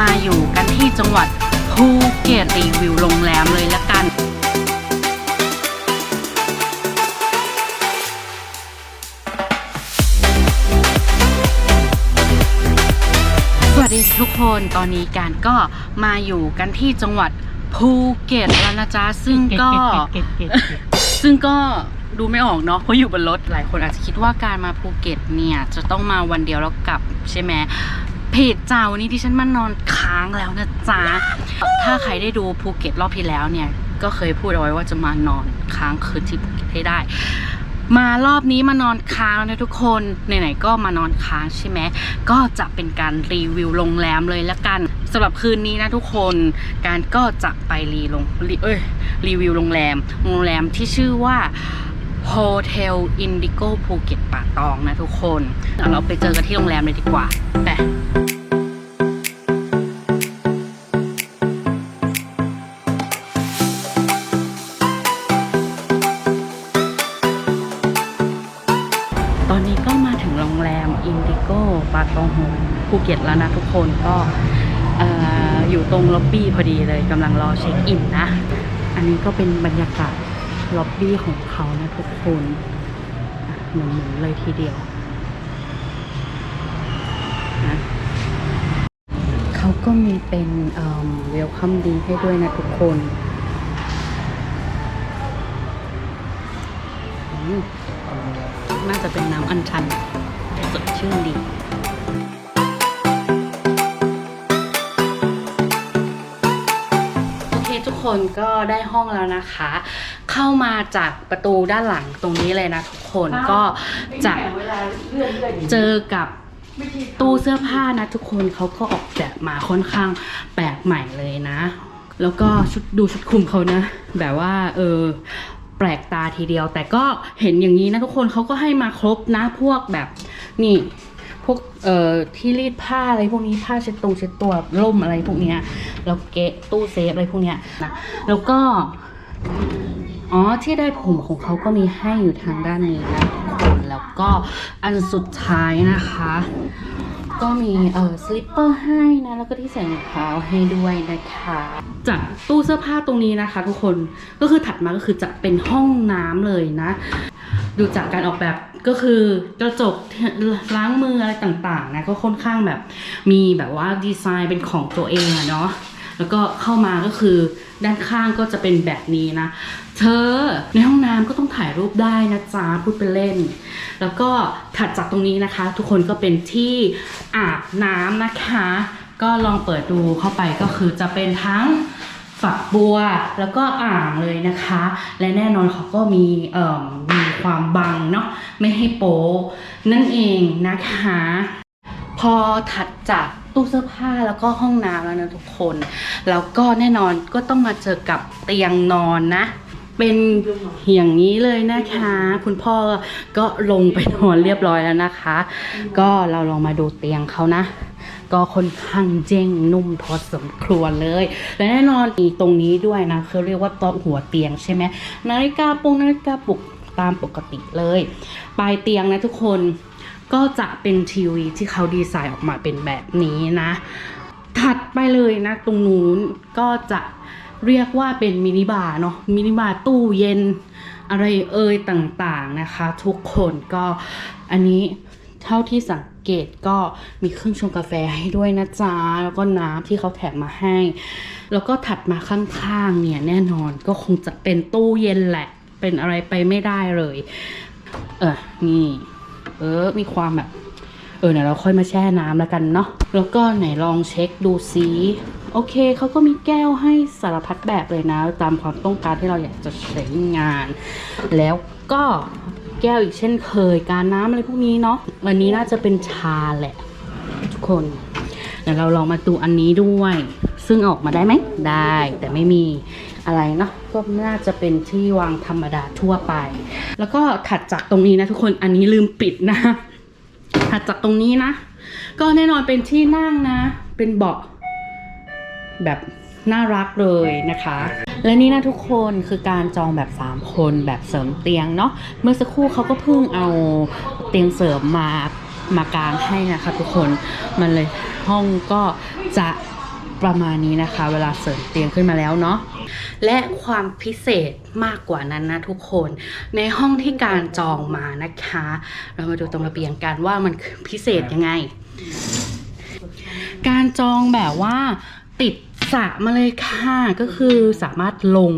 มาอยู่กันที่จังหวัดภูเก็ตรีวิวโรงแรมเลยละกัน สวัสดีทุกคนตอนนี้การก็มาอยู่กันที่จังหวัดภูเก็ตแล้วนะจ๊ะซึ่งก็เก็ตเก็ตเก็ตเก็ตซึ่งก็ดูไม่ออกเนาะเพราะอยู่บนรถหลายคนอาจจะคิดว่าการมาภูเก็ตเนี่ยจะต้องมาวันเดียวแล้วกลับใช่ไหม เพจเจ้าวนี้ที่ฉันมานอนค้างแล้วนะจ๊ะ ถ้าใครได้ดูภูเก็ตรอบที่แล้วเนี่ย ก็เคยพูดเอาไว้ว่าจะมานอนค้างคืนที่ภูเก็ตให้ได้ มารอบนี้มานอนค้างแล้วนะทุกคนไหนๆก็มานอนค้างใช่ไหมก็จะเป็นการรีวิวโรงแรมเลยละกันสำหรับคืนนี้นะทุกคนการก็จะไปรีลงรีเอ้ยรีวิวโรงแรม โรงแรมที่ชื่อว่า Hotel Indigo ภูเก็ตป่าตองนะทุกคนเดี๋ยวเราไปเจอกันที่โรงแรมเลยดีกว่าไป ตงโฮภูเก็ตแล้วนะทุกคนก็เอ่อยู่ตรงล็อบบี้พอดีเลยกำลังรอเช็คอินนะ อันนี้ก็เป็นบรรยากาศล็อบบี้ของเขานะทุกคนเหมือนๆเลยทีเดียวนะเขาก็มีเป็นเวลคัมดีให้ด้วยนะทุกคนน่าจะเป็นน้ำอัญชันสดชื่นดี คทุกคนก็ได้ห้องแล้วนะคะ เข้ามาจากประตูด้านหลังตรงนี้เลยนะทุกคนก็จะเจอกับตู้เสื้อผ้านะทุกคนเขาก็ออกแบบมาค่อนข้างแปลกใหม่เลยนะ แล้วก็ชุดดูชุดคลุมเขานะ แบบว่าเออแปลกตาทีเดียว แต่ก็เห็นอย่างนี้นะทุกคนเขาก็ให้มาครบนะพวกแบบนี่ พวกเอ่อที่รีดผ้าอะไรพวกนี้ผ้าเช็ดตรงเช็ดตัวร่มอะไรพวกเนี้ยแล้วเกะตู้เซฟอะไรพวกเนี้ยนะแล้วก็อ๋อที่ได้ผมของเขาก็มีให้อยู่ทางด้านนี้นะทุกคนแล้วก็อันสุดท้ายนะคะ ก็มีเอ่อสลิปเปอร์ให้นะแล้วก็ที่ใส่รองเท้าให้ด้วยนะคะ จากตู้เสื้อผ้าตรงนี้นะคะ ทุกคนก็คือถัดมาก็คือจะเป็นห้องน้ำเลยนะ ดูจากการออกแบบก็คือกระจกล้างมืออะไรต่างๆนะก็ค่อนข้างแบบมีแบบว่าดีไซน์เป็นของตัวเองอะเนาะแล้วก็เข้ามาก็คือด้านข้างก็จะเป็นแบบนี้นะ เธอในห้องน้ำก็ต้องถ่ายรูปได้นะจ๊ะพูดเป็นเล่น แล้วก็ถัดจากตรงนี้นะคะ ทุกคนก็เป็นที่อาบน้ำนะคะ ก็ลองเปิดดูเข้าไปก็คือจะเป็นทั้ง ฝักบัวแล้วก็อ่างเลยนะคะ และแน่นอนเขาก็มีเอ่อมีความบังเนาะไม่ให้โป๊นั่นเองนะคะ พอถัดจากตู้เสื้อผ้าแล้วก็ห้องน้ำแล้วนะทุกคน แล้วก็แน่นอนก็ต้องมาเจอกับเตียงนอนนะ เป็นอย่างนี้เลยนะคะ คุณพ่อก็ลงไปนอนเรียบร้อยแล้วนะคะ ก็เราลองมาดูเตียงเขานะ ก็ค่อนข้างเจ้งนุ่มพอสมควรเลย และแน่นอนอีตรงนี้ด้วยนะเขาเรียกว่าโต๊ะหัวเตียงใช่ไหมนาฬิกาปุงนาฬิกาปลุกตามปกติเลย ปลายเตียงนะทุกคนก็จะเป็นทีวีที่เขาดีไซน์ออกมาเป็นแบบนี้นะ ถัดไปเลยนะ ตรงนู้นก็จะ เรียกว่าเป็นมินิบาร์เนาะมินิบาร์ตู้เย็น อะไรเอ่ยต่างๆนะคะ ทุกคนก็อันนี้เท่าที่สังเกตก็มีเครื่องชงกาแฟให้ด้วยนะจ๊ะ แล้วก็น้ำที่เขาแถมมาให้ แล้วก็ถัดมาข้างๆเนี่ยแน่นอนก็คงจะเป็นตู้เย็นแหละ เป็นอะไรไปไม่ได้เลย เออนี่ เออ มีความแบบ เออเดี๋ยวเราค่อยมาแช่น้ำแล้วกันเนาะ แล้วก็ไหนลองเช็คดูซิ โอเคเขาก็มีแก้วให้สารพัดแบบเลยนะ ตามความต้องการที่เราอยากจะใช้งาน แล้วก็แก้วอีกเช่นเคยการน้ำอะไรพวกนี้เนาะวันนี้น่าจะเป็นชาแหละ ทุกคนเดี๋ยวเราลองมาดูอันนี้ด้วย ซึ่งออกมาได้ไหมได้แต่ไม่มีอะไรเนาะก็น่าจะเป็นที่วางธรรมดาทั่วไป แล้วก็ถัดจากตรงนี้นะทุกคนอันนี้ลืมปิดนะถัดจากตรงนี้นะ ก็แน่นอนเป็นที่นั่งนะ เป็นเบาะ แบบน่ารักเลยนะคะ และนี่นะทุกคนคือการจองแบบ 3 คนแบบเสริมเตียงเนาะเมื่อสักครู่เขาก็เพิ่งเอาเตียงเสริมมามากางให้นะคะทุกคนมันเลยห้องก็จะประมาณนี้นะคะ เวลาเสริมเตียงขึ้นมาแล้วเนาะและความพิเศษมากกว่านั้นนะทุกคน ในห้องที่การจองมานะคะ เรามาดูตรงระเบียงกันว่ามันพิเศษยังไง การจองแบบว่า ติดสระมาเลยค่ะ ก็คือสามารถลง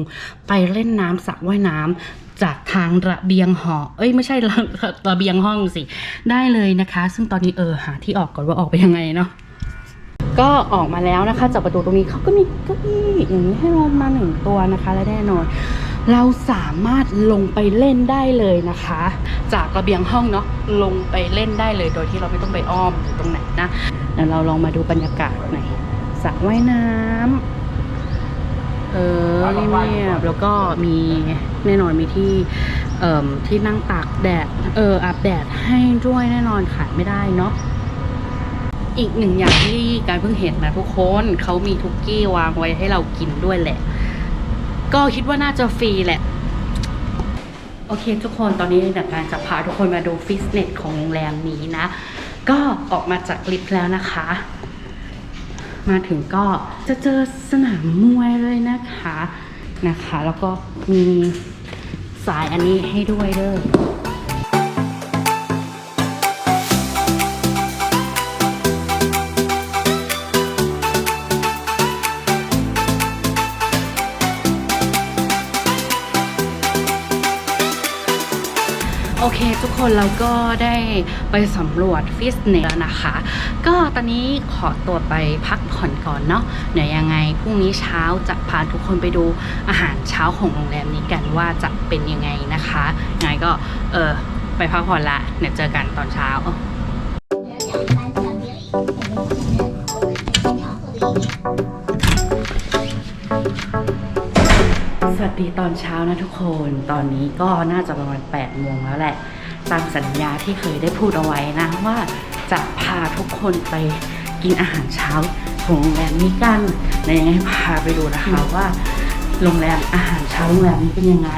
ไปเล่นน้ำสระว่ายน้ำจากทางระเบียงหอ เอ้ยไม่ใช่ระระเบียงห้องสิ ได้เลยนะคะ ซึ่งตอนนี้เออหาที่ออกก่อนว่าออกไปยังไงเนาะก็ออกมาแล้วนะคะจากประตูตรงนี้เขาก็มีเก้าอี้อย่างนี้ให้เรามาหนึ่งตัวนะคะและแน่นอน เราสามารถลงไปเล่นได้เลยนะคะ จากระเบียงห้องเนาะลงไปเล่นได้เลย โดยที่เราไม่ต้องไปอ้อมอยู่ตรงไหนนะเดี๋ยวเราลองมาดูบรรยากาศหน่อย สระว่ายน้ำเออเงียบๆแล้วก็มีแน่นอนมีที่เอ่อที่นั่งตากแดดเอออาบแดดให้ด้วยแน่นอนขาดไม่ได้เนาะอีกหนึ่งอย่างที่การเพิ่งเห็นนะทุกคนเขามีทุกกี้วางไว้ให้เรากินด้วยแหละ ก็คิดว่าน่าจะฟรีแหละ โอเคทุกคนตอนนี้เดี๋ยการจะพาทุกคนมาดูฟิตเนสของโรงแรมนี้นะ ก็ออกมาจากลิฟต์แล้วนะคะ มาถึงก็จะเจอสนามมวยเลยนะคะนะคะ แล้วก็มีสายอันนี้ให้ด้วยเด้อ เคทุกคนเราก็ได้ไปสำรวจฟิตเนสแล้วนะคะ ก็ตอนนี้ขอตัวไปพักผ่อนก่อนเนาะเดี๋ยวยังไงพรุ่งนี้เช้าจะพาทุกคนไปดูอาหารเช้าของโรงแรมนี้กันว่าจะเป็นยังไงนะคะยังไงก็เออไปพักผ่อนละเดี๋ยวเจอกันตอนเช้า สวัสดีตอนเช้านะทุกคน ตอนนี้ก็น่าจะประมาณ8โมงแล้วแหละ ตามสัญญาที่เคยได้พูดเอาไว้นะว่าจะพาทุกคนไปกินอาหารเช้าของโรงแรมนี้กันในยังไงพาไปดูนะคะว่าโรงแรมอาหารเช้าโรงแรมนี้เป็นยังไง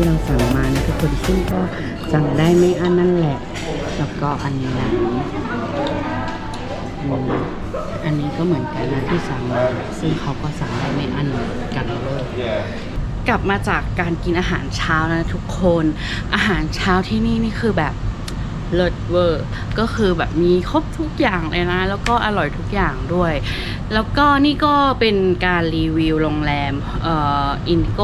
ที่เราสั่งมานะทุกคนซึ่งก็สั่งได้ไม่อันนั่นแหละ แล้วก็อันนี้อืมอันนี้ก็เหมือนกันนะที่สั่งมาซึ่งเขาก็สั่งได้ไม่อันกันเลยกลับมาจากการกินอาหารเช้านะทุกคน อาหารเช้าที่นี่นี่คือแบบ เลิศเวอร์ ก็คือแบบมีครบทุกอย่างเลยนะ แล้วก็อร่อยทุกอย่างด้วย แล้วก็นี่ก็เป็นการรีวิวโรงแรมเอ่ออินโก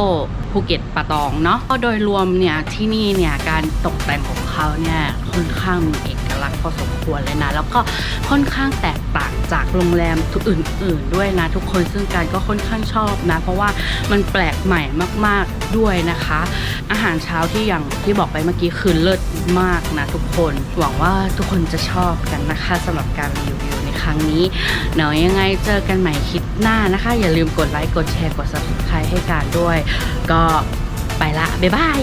ภูเก็ตปะตองเนาะก็โดยรวมเนี่ยที่นี่เนี่ยการตกแต่งของเขาเนี่ยค่อนข้างมีเอกลักษณ์พอสมควรเลยนะ แล้วก็ค่อนข้างแตกต่าง จากโรงแรมทุกอื่น ๆ ด้วยนะทุกคนซึ่งการก็ค่อนข้างชอบนะ เพราะว่ามันแปลกใหม่มาก ๆด้วยนะคะ อาหารเช้าที่อย่างที่บอกไปเมื่อกี้คือเลิศมากนะทุกคนหวังว่าทุกคนจะชอบกันนะคะสำหรับการรีวิวในครั้งนี้เดี๋ยวยังไงเจอกันใหม่คลิปหน้านะคะ อย่าลืมกดไลค์กดแชร์กด subscribe ให้การด้วย ก็ไปละบ๊ายบาย